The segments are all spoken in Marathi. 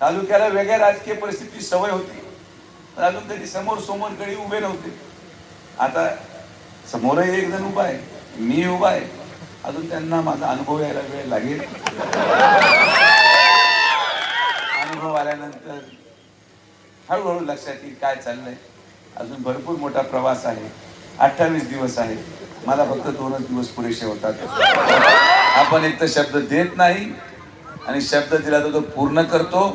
तालुक्याला वेगळ्या राजकीय परिस्थितीची सवय होती. पण अजून तरी समोर समोर गडी उभे नव्हते. आता समोरही एक जण उभा आहे मी उभा आहे. अजून त्यांना माझा अनुभव यायला वेळ लागेल. अनुभव आल्यानंतर हळूहळू लक्षात येईल काय चाललंय. अजून भरपूर मोठा प्रवास आहे. अठ्ठावीस दिवस आहे. मला फक्त दोनच दिवस पुरेसे होतात. आपण एक तर शब्द देत नाही आणि शब्द दिला तर तो पूर्ण करतो.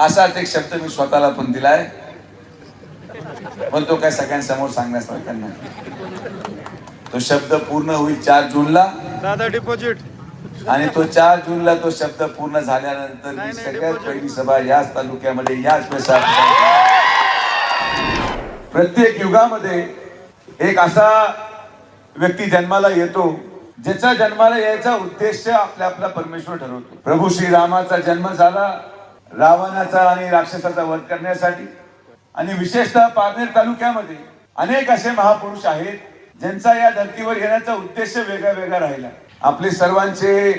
असाच एक शब्द मी स्वतःला पण दिलाय. पण तो काय सगळ्यांसमोर सांगण्यासारखा नाही. तो शब्द पूर्ण होईल चार जूनला. दादा डिपॉझिट आणि तो चार जूनला तो शब्द पूर्ण झाल्यानंतर मी सगळ्यात पहिली सभा याच तालुक्यामध्ये याच प्रत्येक युगामध्ये एक असा व्यक्ती जन्माला येतो ज्याचा जन्माला यायचा उद्देश आपला आपला परमेश्वर ठरवतो. प्रभू श्रीरामाचा जन्म झाला रावणाचा आणि राक्षसाचा वध करण्यासाठी आणि विशेषतः पारनेर तालुक्यामध्ये अनेक असे महापुरुष आहेत ज्यांचा या धर्तीवर येण्याचा उद्देश वेगळा वेगळा राहिला. आपले सर्वांचे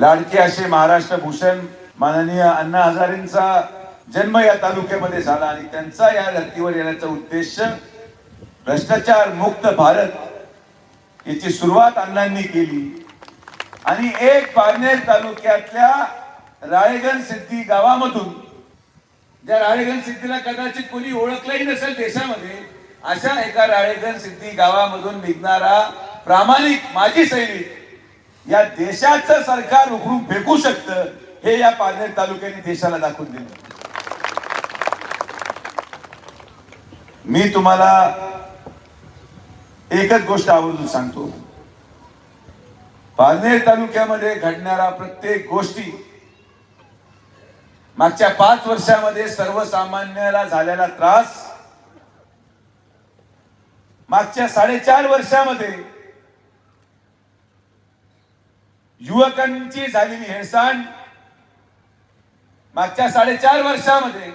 लाडके असे महाराष्ट्र भूषण माननीय अण्णा हजारेंचा जन्म या तालुक्यामध्ये झाला आणि त्यांचा या धर्तीवर येण्याचा उद्देश भ्रष्टाचार मुक्त भारत याची सुरुवात अण्णांनी केली. आणि एक पारनेर तालुक्यातल्या राळेगण सिद्धी गावामधून ज्या राळेगण सिद्धीला कदाचित कोणी ओळखलंही नसेल देशामध्ये अशा एका राळेगण सिद्धी गावामधून निघणारा प्रामाणिक माजी सैनिक या देशाचं सरकार उघडून फेकू शकतं हे या पारनेर तालुक्याने देशाला दाखवून दिलं. मी तुम्हाला एकच गोष्ट आवर्जून सांगतो. पारनेर तालुक्यामध्ये घडणारा प्रत्येक गोष्टी मागच्या पाच वर्षामध्ये सर्वसामान्याला झालेला त्रास मागच्या साडेचार वर्षामध्ये युवकांची झालेली हेळसांड मागच्या साडेचार वर्षामध्ये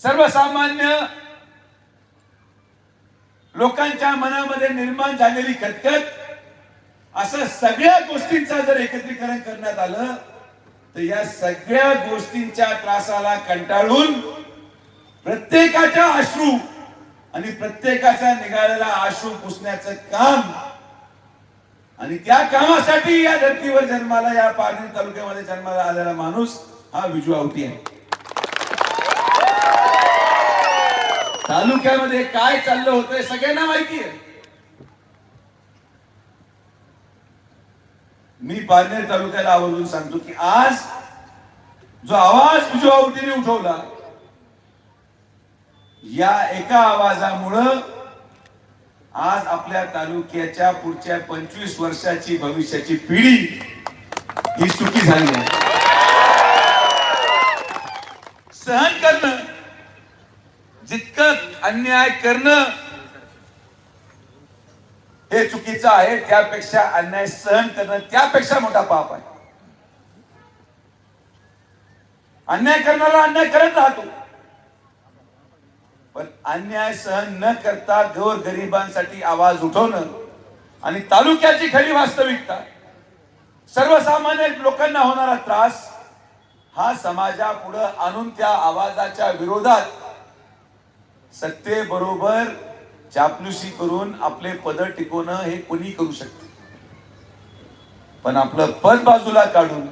सर्वसामान्य लोकांच्या मनामध्ये निर्माण झालेली खतखत असं सगळ्या गोष्टींचा जर एकत्रीकरण करण्यात आलं तर या सगळ्या गोष्टींच्या त्रासाला कंटाळून प्रत्येकाच्या अश्रू आणि प्रत्येकाच्या निघालेला अश्रू पुसण्याचं काम आणि त्या कामासाठी या धर्तीवर जन्माला या पारनेर तालुक्यामध्ये जन्माला आलेला माणूस हा विजू आवटी आहे. तालुक्यामध्ये काय चाललं होतंय सगळ्यांना माहिती आहे. मी पारनेर तालुक्याला आवर्जून सांगतो की आज जो आवाज विजू आवटीने उठवला या एका आवाजामुळं आज आपल्या तालुक्याच्या पुढच्या पंचवीस वर्षाची भविष्याची पिढी ही सुखी झाली आहे सहन करणं जितकं अन्याय करणं हे चुकीचं आहे त्यापेक्षा अन्याय सहन करणं त्यापेक्षा मोठा पाप आहे. अन्याय करण्याला अन्याय करत राहतो. पण अन्याय सहन न करता गोर गरिबांसाठी आवाज उठवणं आणि तालुक्याची खरी वास्तविकता सर्वसामान्य लोकांना होणारा त्रास हा समाजापुढं आणून त्या आवाजाच्या विरोधात सत्तेबरोबर चापलुसी करून आपले पद टिकवणं हे कोणी करू शकते पण आपलं पद बाजूला काढून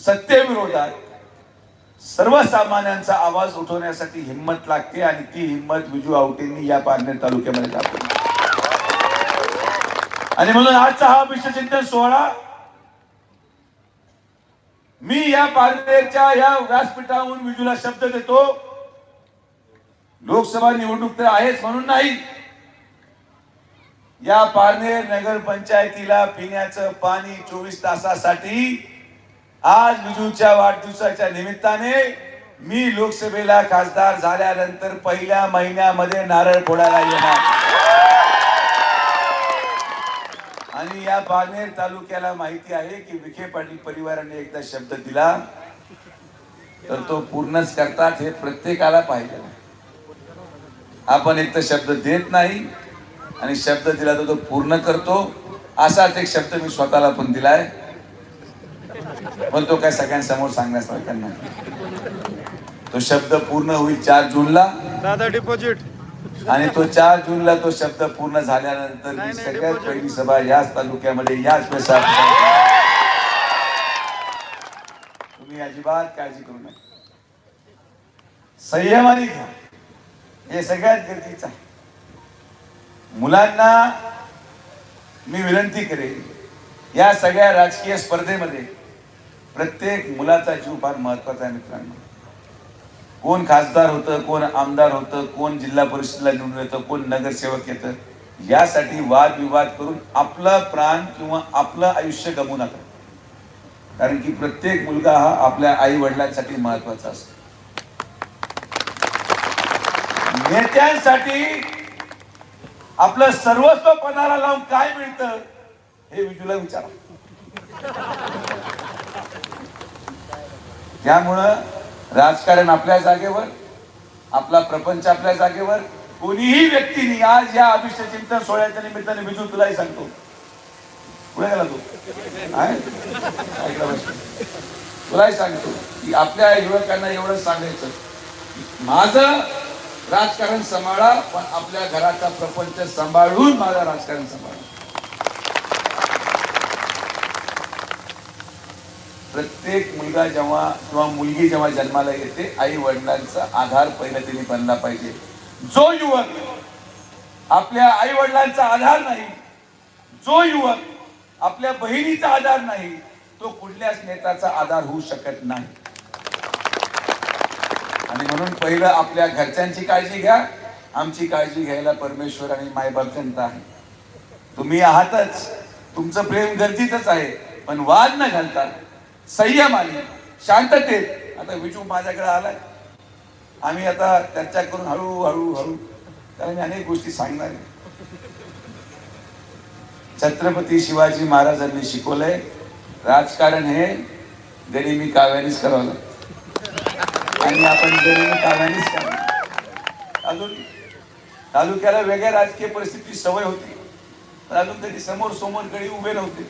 सत्तेविरोधात सर्वसामान्यांचा आवाज उठवण्यासाठी हिंमत लागते आणि ती हिंमत विजू आवटेंनी या पारनेर तालुक्यामध्ये दाखवली. आणि म्हणून आजचा हा विश्वचिंतन सोहळा मी या पारनेरच्या या व्यासपीठाहून विजूला शब्द देतो. लोकसभा निवडणूक तर आहेच म्हणून नाही. या पारनेर नगर पंचायतीला पिण्याचं पाणी चोवीस तासासाठी आज बिजूच्या वाढदिवसाच्या निमित्ताने मी लोकसभेला खासदार झाल्यानंतर पहिल्या महिन्यामध्ये नारळ फोडायला येणार. आणि या पारनेर तालुक्याला माहिती आहे की विखे पाटील परिवाराने एकदा शब्द दिला तर तो पूर्णच करतात हे प्रत्येकाला पाहिजे. आपण एक तर शब्द देत नाही आणि शब्द दिला तर तो पूर्ण करतो. असाच एक शब्द मी स्वतःला पण दिलाय. पण तो काय सगळ्यांसमोर सांगण्यासारखा नाही. तो शब्द पूर्ण होईल चार जूनला. दादा डिपॉझिट आणि तो चार जूनला तो शब्द पूर्ण झाल्यानंतर मी सगळ्यात. पहिली सभा याच तालुक्यामध्ये याच पैसा तुम्ही अजिबात काळजी करू नका. संयमाने घ्या. हे सगळ्यात गरजेचं आहे. मुलांना मी विनंती करेन या सगळ्या राजकीय स्पर्धेमध्ये प्रत्येक मुलाचा जीव फार महत्त्वाचा आहे मित्रांनो. कोण खासदार होतं कोण आमदार होतं कोण जिल्हा परिषदला निवडून येतं कोण नगरसेवक येतं यासाठी वादविवाद करून आपला प्राण किंवा आपलं आयुष्य गमू नका. कारण की प्रत्येक मुलगा हा आपल्या आई वडिलांसाठी महत्त्वाचा असतो. नेत्यांसाठी आपलं सर्वस्व पणाला लावून काय मिळतं हे विजूला विचारा त्यामुळं राजकारण आपल्या जागेवर आपला प्रपंच आपल्या जागेवर कोणीही व्यक्तीने आज या अभिषेक चिंतन सोहळ्याच्या निमित्ताने विजू तुलाही सांगतो. पुढे गेला तू. तुलाही सांगतो की आपल्या युवकांना एवढं सांगायचं. माझं राजकारण सांभाळा पण आपल्या घराचा प्रपंच सांभाळून माझा राजकारण सांभाळा. प्रत्येक मुलगा जेव्हा किंवा मुलगी जेव्हा जन्माला येते आई वडिलांचा आधार पहिला त्यांनी बनला पाहिजे. जो युवक आपल्या आई वडिलांचा आधार नाही जो युवक आपल्या बहिणीचा आधार नाही तो कुठल्याच नेत्याचा आधार होऊ शकत नाही. आणि म्हणून पहिलं आपल्या घरच्यांची काळजी घ्या. आमची काळजी घ्यायला परमेश्वर आणि मायबाप जनता आहे. तुम्ही आहातच. तुमचं प्रेम गरजेचंच आहे. पण वाद न घालता संयम आली शांततेत आता विजू माझ्याकडे आलाय. आम्ही आता चर्चा करून हळू हळू कारण मी अनेक गोष्टी सांगणार आहे. छत्रपती शिवाजी महाराजांनी शिकवलंय राजकारण हे गरिबी काव्यानेच करावं लागतं. आणि आपण गरिबी कामानेच अजून तालुक्याला वेगळ्या राजकीय परिस्थितीची सवय होती. पण अजून तरी समोर समोर गडी उभे नव्हते.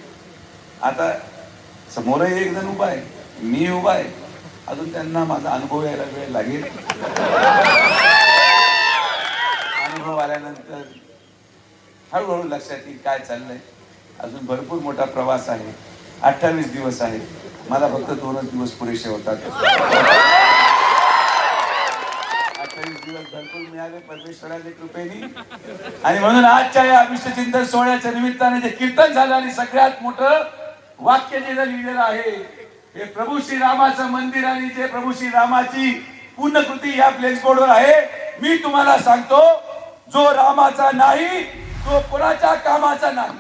आता समोरही एक जण उभा आहे. मी उभा आहे. अजून त्यांना माझा अनुभव यायला वेळ लागेल. अनुभव आल्यानंतर हळूहळू लक्षात येईल काय चाललंय. अजून भरपूर मोठा प्रवास आहे. अठ्ठावीस दिवस आहे. मला फक्त दोनच दिवस पुरेसे होतात. दिवस भरपूर मिळावे परमेश्वराच्या कृपेने. आणि म्हणून आजच्या या विश्वचिंतन सोहळ्याच्या निमित्ताने जे कीर्तन झालं आणि सगळ्यात मोठं वाक्य जे लिहिलेलं आहे हे प्रभू श्री रामाचं मंदिर आणि जे प्रभू श्री रामाची पूर्णकृती या प्लेस बोर्डवर आहे. मी तुम्हाला सांगतो जो रामाचा नाही तो कोणाच्या कामाचा नाही.